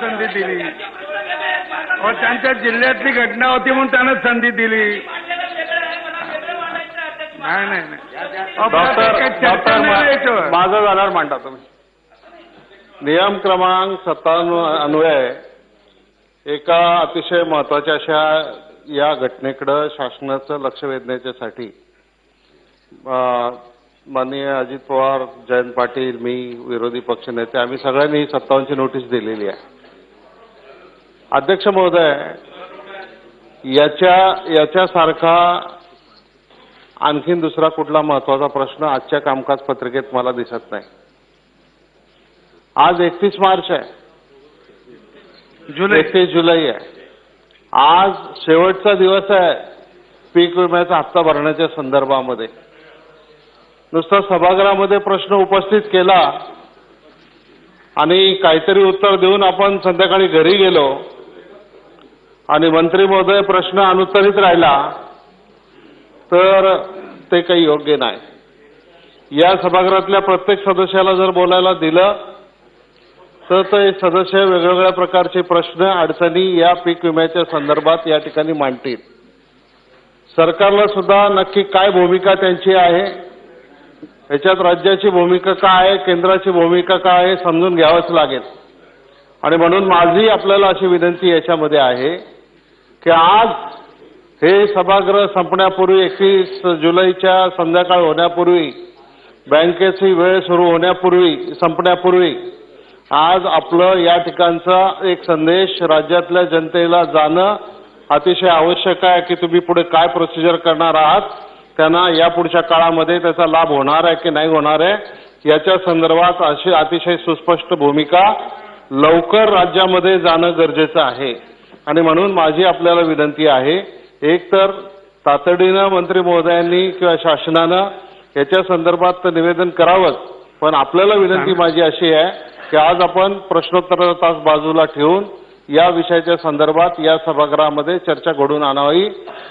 संधी दिली. अहो, त्यांच्या जिल्ह्यातली घटना होती म्हणून त्यांना संधी दिली. नाही माझं जाणार मांडा तुम्ही. नियम क्रमांक सत्तावन्न अन्वये एका अतिशय महत्त्वाच्या अशा या घटनेकडं शासनाचं लक्ष वेधण्याच्यासाठी माननीय अजित पवार जयंत पाटील मी विरोधी पक्षनेते आम्ही सगळ्यांनी सत्तावन्नची नोटीस दिलेली आहे. अध्यक्ष महोदय याच्या याच्यासारखा आणखीन दुसरा कुठला महत्त्वाचा प्रश्न आजच्या कामकाज पत्रिकेत मला दिसत नाही. आज एकतीस मार्च आहे. जुलै. एकतीस जुलै आहे. आज शेवटचा दिवस आहे पीक विम्याचा हप्ता भरण्याच्या संदर्भामध्ये. नुसता सभागृहामध्ये प्रश्न उपस्थित केला आणि काहीतरी उत्तर देऊन आपण संध्याकाळी घरी गेलो आणि मंत्री महोदय प्रश्न अनुत्तरित राहिला तर ते काही योग्य नाही. या सभागृहातल्या प्रत्येक सदस्याला जर बोलायला दिलं तर ते सदस्य वेगवेगळ्या प्रकारचे प्रश्न अडचणी या पीक विम्याच्या संदर्भात या ठिकाणी मांडतील. सरकारला सुद्धा नक्की काय भूमिका त्यांची आहे याच्यात राज्याची भूमिका काय आहे केंद्राची भूमिका काय आहे समजून घ्यावंच लागेल. आणि म्हणून माझी आपल्याला अशी विनंती याच्यामध्ये आहे की आज हे सभागृह संपण्यापूर्वी एकवीस जुलैच्या संध्याकाळ होण्यापूर्वी बँकेची वेळ सुरू होण्यापूर्वी संपण्यापूर्वी आज आपलं या ठिकाणचा एक संदेश राज्यातल्या जनतेला जाणं अतिशय आवश्यक आहे की तुम्ही पुढे काय प्रोसिजर करणार आहात त्यांना या पुढच्या काळामध्ये त्याचा लाभ होणार आहे की नाही होणार आहे याच्या संदर्भात अशी अतिशय सुस्पष्ट भूमिका लवकर राज्यामध्ये जाणं गरजेचं आहे. आणि म्हणून माझी आपल्याला विनंती आहे एक तर तातडीनं मंत्री महोदयांनी किंवा शासनानं याच्या संदर्भात निवेदन करावंच पण आपल्याला विनंती माझी अशी आहे की आज आपण प्रश्नोत्तर तास बाजूला ठेवून या विषयाच्या संदर्भात या सभागृहामध्ये चर्चा घडून आणावी.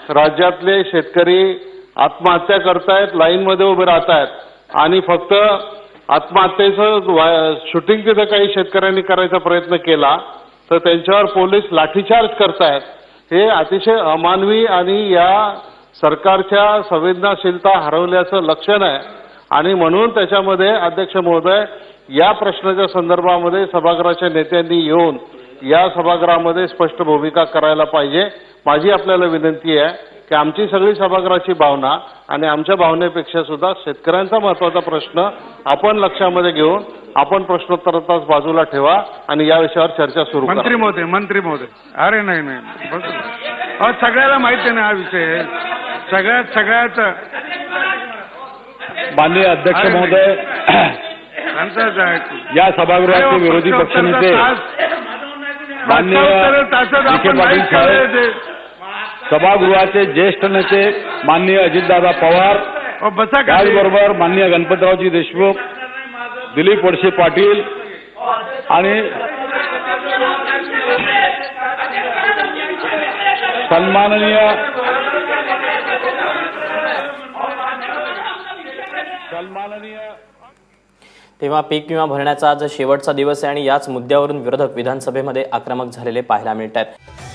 राज्यातले शेतकरी आत्महत्या करतायत लाईनमध्ये उभे राहत आहेत आणि फक्त आत्महत्येचं शूटिंग तिथं काही शेतकऱ्यांनी करायचा प्रयत्न केला तर त्यांच्यावर पोलीस लाठीचार्ज करतायत. हे अतिशय अमानवी आणि या सरकारच्या संवेदनाशीलता हरवल्याचं लक्षण आहे. आणि म्हणून त्याच्यामध्ये अध्यक्ष महोदय या प्रश्नाच्या संदर्भामध्ये सभागृहाच्या नेत्यांनी येऊन या सभागृहामध्ये स्पष्ट भूमिका करायला पाहिजे. माझी आपल्याला विनंती आहे की आमची सगळी सभागृहाची भावना आणि आमच्या भावनेपेक्षा सुद्धा शेतकऱ्यांचा महत्त्वाचा प्रश्न आपण लक्षामध्ये घेऊन आपण प्रश्नोत्तर तास बाजूला ठेवा आणि या विषयावर चर्चा सुरू करा. मंत्री महोदय मंत्री महोदय अरे नाही नाही सगळ्याला माहिती आहे ना हा विषय. सगळ्यात सगळ्यात माननीय अध्यक्ष महोदय. या सभागृहाचे विरोधी पक्षनेते माननीय विखे पाटील साहेब सभागृहाचे ज्येष्ठ नेते माननीय अजितदादा पवार बसा. त्याचबरोबर माननीय गणपतरावजी देशमुख दिलीप वळसे पाटील आणि सन्माननीय सन्माननीय तेव्हा पीक विमा भरण्याचा आज शेवटचा दिवस आहे आणि याच मुद्द्यावरून विरोधक विधानसभेमध्ये आक्रमक झालेले पाहायला मिळत आहेत